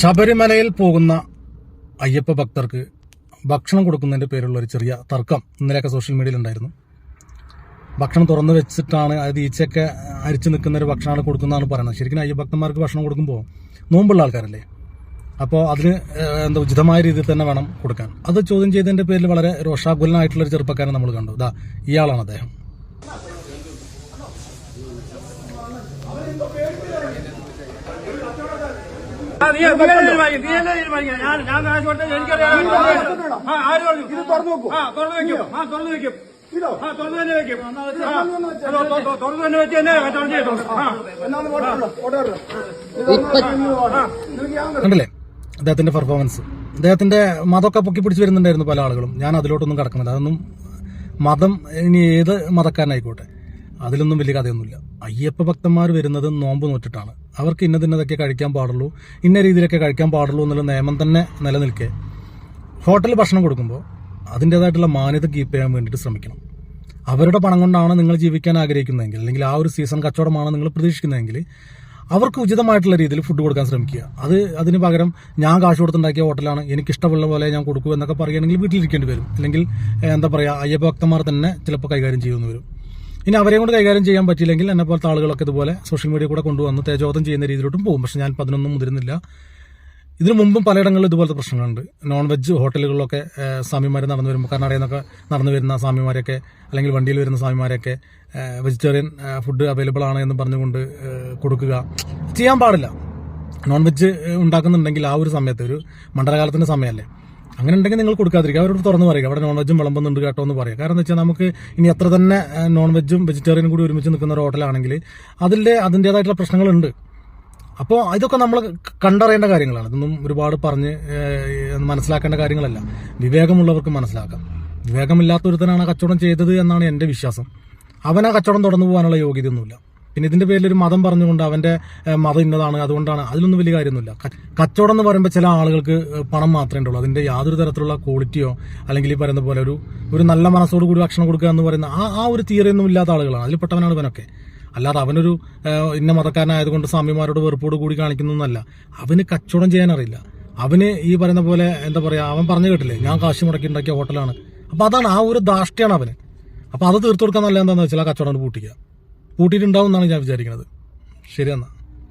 ശബരിമലയിൽ പോകുന്ന അയ്യപ്പ ഭക്തർക്ക് ഭക്ഷണം കൊടുക്കുന്നതിന്റെ പേരുള്ള ഒരു ചെറിയ തർക്കം ഇന്നലെയൊക്കെ സോഷ്യൽ മീഡിയയിൽ ഉണ്ടായിരുന്നു. ഭക്ഷണം തുറന്നു വെച്ചിട്ടാണ് അത് ഈച്ചയൊക്കെ അരിച്ചു നിൽക്കുന്ന ഒരു ഭക്ഷണമാണ് കൊടുക്കുന്നതാണ് പറയുന്നത്. ശരിക്കും അയ്യപ്പ ഭക്തന്മാർക്ക് ഭക്ഷണം കൊടുക്കുമ്പോൾ നോമ്പുള്ള ആൾക്കാരല്ലേ? അപ്പോൾ അതിന് എന്താ ഉചിതമായ രീതിയിൽ തന്നെ വേണം കൊടുക്കാൻ. അത് ചോദ്യം ചെയ്തതിന്റെ പേരിൽ വളരെ രോഷാകുലനായിട്ടുള്ള ഒരു ചെറുപ്പക്കാരൻ നമ്മൾ കണ്ടു. ഇതാ ഇയാളാണ് അദ്ദേഹം. ഇത് തുറന്നു വെക്കും. ആ തുറന്നു വെക്കും. ആ തുറന്നു വെക്കും. ആ തുറന്നു തന്നെ വെക്കും. ആ, തൊ- തൊ- തൊ- തുറന്നു തന്നെ വെച്ച് തന്നെ കച്ചവടം ചെയ്തോളൂ. ആ കണ്ടില്ലേ? അദ്ദേഹത്തിന്റെ പെർഫോമൻസ് അദ്ദേഹത്തിന്റെ മതമൊക്കെ പൊക്കി പിടിച്ച് വരുന്നുണ്ടായിരുന്നു പല ആളുകളും. ഞാൻ അതിലോട്ടൊന്നും കടക്കുന്നില്ല. അതൊന്നും മതം ഇനി ഏത് മതക്കാരനായിക്കോട്ടെ? അതിലൊന്നും വലിയ കഥയൊന്നുമില്ല. അയ്യപ്പ ഭക്തന്മാർ വരുന്നത് നോമ്പ് നോറ്റിട്ടാണ്. അവർക്ക് ഇന്നതിന്നതൊക്കെ കഴിക്കാൻ പാടുള്ളൂ ഇന്ന രീതിയിലൊക്കെ കഴിക്കാൻ പാടുള്ളൂ എന്നുള്ള നിയമം തന്നെ നിലനിൽക്കെ. ഹോട്ടലിൽ ഭക്ഷണം കൊടുക്കുമ്പോൾ അതിന്റെതായിട്ടുള്ള മാന്യത കീപ്പ് ചെയ്യാൻ വേണ്ടിയിട്ട് ശ്രമിക്കണം. അവരുടെ പണം കൊണ്ടാണ് നിങ്ങൾ ജീവിക്കാൻ ആഗ്രഹിക്കുന്നതെങ്കിൽ അല്ലെങ്കിൽ ആ ഒരു സീസൺ കച്ചവടമാണ് നിങ്ങൾ പ്രതീക്ഷിക്കുന്നതെങ്കിൽ അവർക്ക് ഉചിതമായിട്ടുള്ള രീതിയിൽ ഫുഡ് കൊടുക്കാൻ ശ്രമിക്കുക. അത് അതിന് പകരം ഞാൻ കാശ് കൊടുത്തുണ്ടാക്കിയ ഹോട്ടലാണ് എനിക്ക് ഇഷ്ടമുള്ള പോലെ ഞാൻ കൊടുക്കൂ എന്നൊക്കെ പറയുകയാണെങ്കിൽ വീട്ടിലിരിക്കേണ്ടി വരും. അല്ലെങ്കിൽ എന്താ പറയുക അയ്യപ്പ ഭക്തന്മാർ തന്നെ ചിലപ്പോൾ കൈകാര്യം ചെയ്യുമെന്ന് വരും. ഇനി അവരെ കൊണ്ട് കൈകാര്യം ചെയ്യാൻ പറ്റിയില്ലെങ്കിൽ എന്നെ പോലത്തെ ആളുകളൊക്കെ ഇതുപോലെ സോഷ്യൽ മീഡിയ കൂടെ കൊണ്ടുവന്ന് തേജോധം ചെയ്യുന്ന രീതിയിലോട്ടും പോകും. പക്ഷെ ഞാൻ പതിനൊന്നും മുതിരുന്നില്ല. ഇതിനു മുമ്പും പലയിടങ്ങളിലും ഇതുപോലത്തെ പ്രശ്നങ്ങളുണ്ട്. നോൺ വെജ് ഹോട്ടലുകളിലൊക്കെ സ്വാമിമാർ നടന്നു വരുമ്പോൾ കർണാടകയിൽ നിന്നൊക്കെ നടന്നു വരുന്ന സ്വാമിമാരൊക്കെ അല്ലെങ്കിൽ വണ്ടിയിൽ വരുന്ന സ്വാമിമാരൊക്കെ വെജിറ്റേറിയൻ ഫുഡ് അവൈലബിൾ ആണ് എന്ന് പറഞ്ഞുകൊണ്ട് കൊടുക്കുക. ചെയ്യാൻ പാടില്ല. നോൺ വെജ് ഉണ്ടാക്കുന്നുണ്ടെങ്കിൽ ആ ഒരു സമയത്ത് ഒരു മണ്ഡലകാലത്തിന്റെ സമയമല്ലേ? അങ്ങനെ ഉണ്ടെങ്കിൽ നിങ്ങൾ കൊടുക്കാതിരിക്കുക. അവരോട് തുറന്ന് പറയുക. അവിടെ നോൺ വെജും വിളമ്പുന്നുണ്ട് കേട്ടോ എന്ന് പറയുക. കാരണം എന്താ വെച്ചാൽ നമുക്ക് ഇനി എത്ര തന്നെ നോൺ വെജും വെജിറ്റേറിയനും കൂടി ഒരുമിച്ച് നിൽക്കുന്ന ഒരു ഹോട്ടലാണെങ്കിൽ അതിന്റെ അതിന്റെതായിട്ടുള്ള പ്രശ്നങ്ങളുണ്ട്. അപ്പോൾ ഇതൊക്കെ നമ്മൾ കണ്ടറിയേണ്ട കാര്യങ്ങളാണ്. ഇതൊന്നും ഒരുപാട് പറഞ്ഞ് മനസ്സിലാക്കേണ്ട കാര്യങ്ങളല്ല. വിവേകമുള്ളവർക്ക് മനസ്സിലാക്കാം. വിവേകമില്ലാത്ത ഒരുത്തനാണ് ആ കച്ചവടം ചെയ്തത് എന്നാണ് എന്റെ വിശ്വാസം. അവൻ ആ കച്ചവടം തുടർന്നു പോകാനുള്ള യോഗ്യതയൊന്നുമില്ല. പിന്നെ ഇതിന്റെ പേരിൽ ഒരു മതം പറഞ്ഞുകൊണ്ട് അവന്റെ മതം ഇന്നതാണ്. അതുകൊണ്ടാണ് അതിലൊന്നും വലിയ കാര്യമൊന്നുമില്ല. കച്ചവടം എന്ന് പറയുമ്പോൾ ചില ആളുകൾക്ക് പണം മാത്രമേ ഉള്ളൂ. അതിന്റെ യാതൊരു തരത്തിലുള്ള ക്വാളിറ്റിയോ അല്ലെങ്കിൽ ഈ പറയുന്ന പോലെ ഒരു ഒരു നല്ല മനസ്സോട് കൂടി ഭക്ഷണം കൊടുക്കുക എന്ന് പറയുന്ന ആ ആ ഒരു തിയറി ഒന്നും ഇല്ലാത്ത ആളുകളാണ്. അതിൽപ്പെട്ടവനാണ് ഇവനൊക്കെ. അല്ലാതെ അവനൊരു ഇന്ന മതക്കാരനായതുകൊണ്ട് സ്വാമിമാരോട് വെറുപ്പോട് കൂടി കാണിക്കുന്നൊന്നല്ല. അവന് കച്ചവടം ചെയ്യാൻ അറിയില്ല. അവന് ഈ പറയുന്ന പോലെ എന്താ പറയാ അവൻ പറഞ്ഞു കേട്ടില്ലേ ഞാൻ കാശ് മുടക്കി ഉണ്ടാക്കിയ ഹോട്ടലാണ്. അപ്പൊ അതാണ് ആ ഒരു ധാഷ്ട്യാണ് അവന്. അപ്പൊ അത് തീർത്തു കൊടുക്കാൻ നല്ല എന്താണെന്ന് വെച്ചാൽ ആ കച്ചവടം പൂട്ടിക്കുക. പൂട്ടിയിട്ടുണ്ടാവും എന്നാണ് ഞാൻ വിചാരിക്കുന്നത്. ശരി എന്നാ